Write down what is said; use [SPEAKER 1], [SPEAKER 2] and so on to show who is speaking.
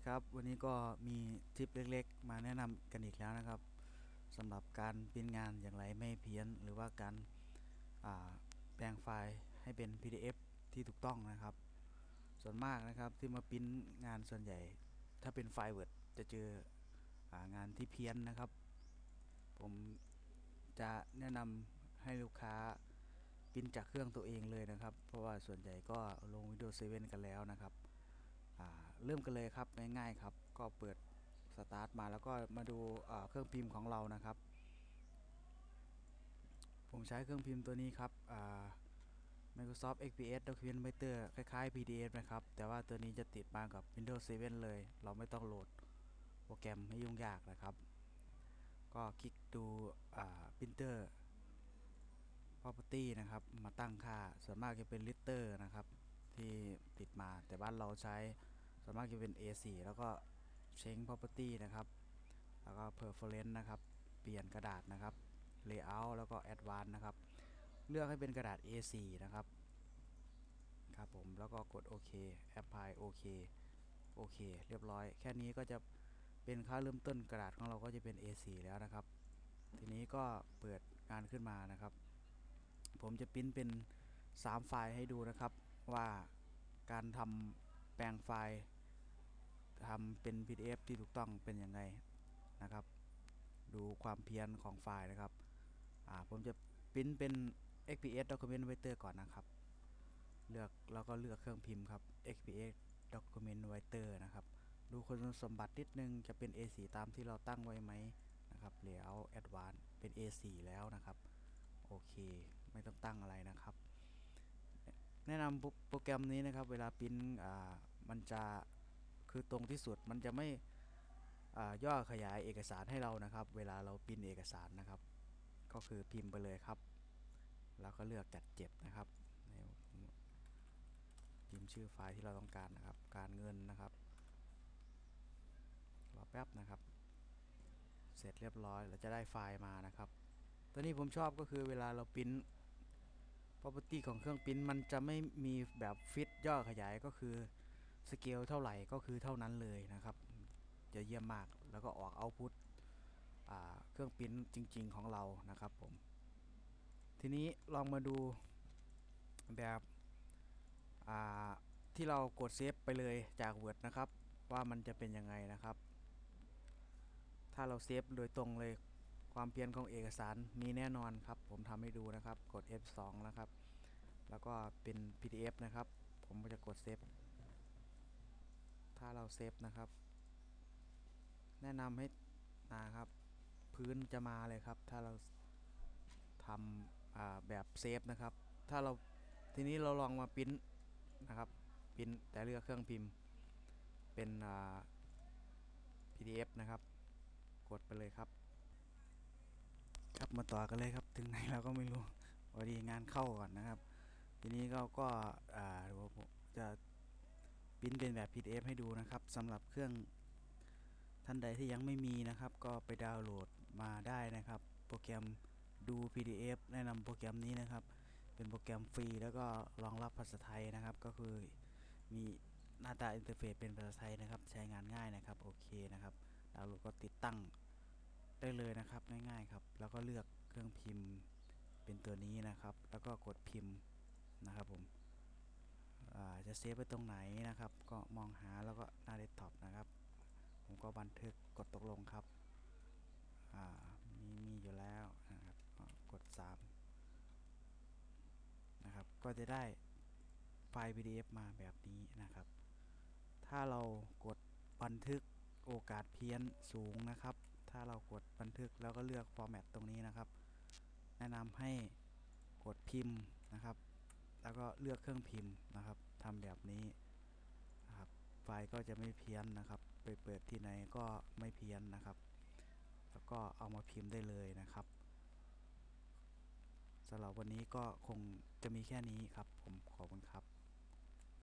[SPEAKER 1] ดีครับวันนี้ก็มีทิปเล็กๆ มาแนะนำกันอีกแล้วนะครับสำหรับการปริ้นงานอย่างไรไม่เพี้ยน หรือว่าการาแปลงไฟล์ให้เป็น PDF ที่ถูกต้องนะครับ ส่วนมากนะครับที่มาปริ้นงานส่วนใหญ่ ถ้าเป็นไฟล์ Word จะเจออางานที่เพี้ยนนะครับ ผมจะแนะนำให้ลูกค้าปริ้นจากเครื่องตัวเองเลยนะครับ เพราะว่าส่วนใหญ่ก็ลง Windows 7 กันแล้วนะครับ เริ่มกันเลยครับง่ายๆครับ ก็เปิดสตาร์ทมาแล้วก็มาดูเครื่องพิมพ์ของเรานะครับ ผมใช้เครื่องพิมพ์ตัวนี้ครับ Microsoft XPS Document Writer คล้ายๆ PDF นะครับ แต่ว่าตัวนี้จะติดมากับ Windows 7 เลย เราไม่ต้องโหลดโปรแกรมให้ยุ่งยากนะครับ ก็คลิกดู Printer Property นะครับ มาตั้งค่า ส่วนมากจะเป็น Liter นะครับ ที่ติดมาแต่บ้านเราใช้ ส่วนมากจะเป็น A4 แล้วก็ Change Property นะครับ แล้วก็ Preference นะครับ เปลี่ยนกระดาษนะครับ Layout แล้วก็ Advanced นะครับ เลือกให้เป็นกระดาษ A4 นะครับ ครับผม แล้วก็กดโอเค Apply โอเค โอเค เรียบร้อย แค่นี้ก็จะเป็นค่าเริ่มต้นกระดาษของเราก็จะเป็น A4 แล้วนะครับ ทีนี้ก็เปิดงานขึ้นมานะครับ ผมจะปริ้นเป็น 3 ไฟล์ให้ดูนะครับว่าการทำแปลงไฟล์ ทำเป็น PDF ที่ถูกต้องเป็นยังไงนะครับ ดูความเพี้ยนของไฟล์นะครับผมจะปริ้นเป็น XPS Document Writer ก่อนนะครับ เลือกแล้วก็เลือกเครื่องพิมพ์ครับ XPS Document Writer นะครับ ดูคุณสมบัตินิดนึงจะเป็น A4 ตามที่เราตั้งไว้ไหมนะครับ Layout Advanced เป็น A4 แล้วนะครับ โอเค ไม่ต้องตั้งอะไรนะครับ แนะนำโปรแกรมนี้นะครับ เวลาปริ้นอ่ามันจะ คือตรงที่สุดมันจะไม่ย่อขยายเอกสารให้เรานะครับ เวลาเราปริ้นเอกสารนะครับ ก็คือพิมพ์ไปเลยครับ แล้วก็เลือกจัดเจ็บนะครับพิมพ์ชื่อไฟล์ที่เราต้องการนะครับ การเงินนะครับรอแป๊บนะครับ เสร็จเรียบร้อยเราจะได้ไฟล์มานะครับ ตัวนี้ผมชอบก็คือเวลาเราปริ้น property ของเครื่องปริ้นมันจะไม่มีแบบฟิตย่อขยายก็คือ สเกลเท่าไหร่ก็คือเท่านั้นเลยนะครับ จะเยี่ยมมากแล้วก็ออกเอาพุตเครื่องปริ้นจริง ๆ ของเรานะครับผม ทีนี้ลองมาดูแบบที่เรากดเซฟไปเลยจาก Word นะครับ ว่ามันจะเป็นยังไงนะครับ ถ้าเราเซฟโดยตรงเลยความเพี้ยนของเอกสารมีแน่นอนครับ ผมทำให้ดูนะครับกด F2 นะครับ แล้วก็เป็น PDF นะครับ ผมก็จะกดเซฟ ถ้าเราเซฟนะครับ แนะนำให้นะครับ พื้นจะมาเลยครับ ถ้าเราทำแบบเซฟนะครับ ถ้าเราทีนี้เราลองมาพิมพ์นะครับพิมพ์แต่เลือกเครื่องพิมพ์เป็น PDF นะครับ กดไปเลยครับ ครับมาต่อกันเลยครับ ถึงไหนเราก็ไม่รู้พอดีงานเข้าก่อนนะครับ ทีนี้เราก็จะ ปริ้นเป็นแบบ PDF ให้ดูนะครับสำหรับเครื่องท่านใดที่ยังไม่มีนะครับ ก็ไปดาวน์โหลดมาได้นะครับ โปรแกรมดู PDF แนะนำโปรแกรมนี้นะครับ เป็นโปรแกรมฟรี แล้วก็รองรับภาษาไทยนะครับ ก็คือมีหน้าตาอินเทอร์เฟซเป็นภาษาไทยนะครับ ใช้งานง่ายนะครับโอเคนะครับดาวน์โหลดก็ติดตั้งได้เลยนะครับง่ายๆครับ แล้วก็เลือกเครื่องพิมพ์เป็นตัวนี้นะครับ แล้วก็กดพิมพ์นะครับผม จะเซฟไว้ตรงไหนนะครับ ก็มองหาแล้วก็หน้าเดสก์ท็อปนะครับ ผมก็บันทึกกดตกลงครับมีมีอยู่แล้วนะครับกด 3 นะครับ ก็จะได้ไฟล์ PDF มาแบบนี้นะครับ ถ้าเรากดบันทึกโอกาสเพี้ยนสูงนะครับ ถ้าเรากดบันทึกแล้วก็เลือก format ตรงนี้นะครับ แนะนำให้กดพิมพ์นะครับ แล้วก็เลือกเครื่องพิมพ์นะครับ ทำแบบนี้นะครับไฟล์ก็จะไม่เพี้ยนนะครับ ไปเปิดที่ไหนก็ไม่เพี้ยนนะครับ แล้วก็เอามาพิมพ์ได้เลยนะครับสำหรับวันนี้ก็คงจะมีแค่นี้ครับ ผมขอบคุณครับ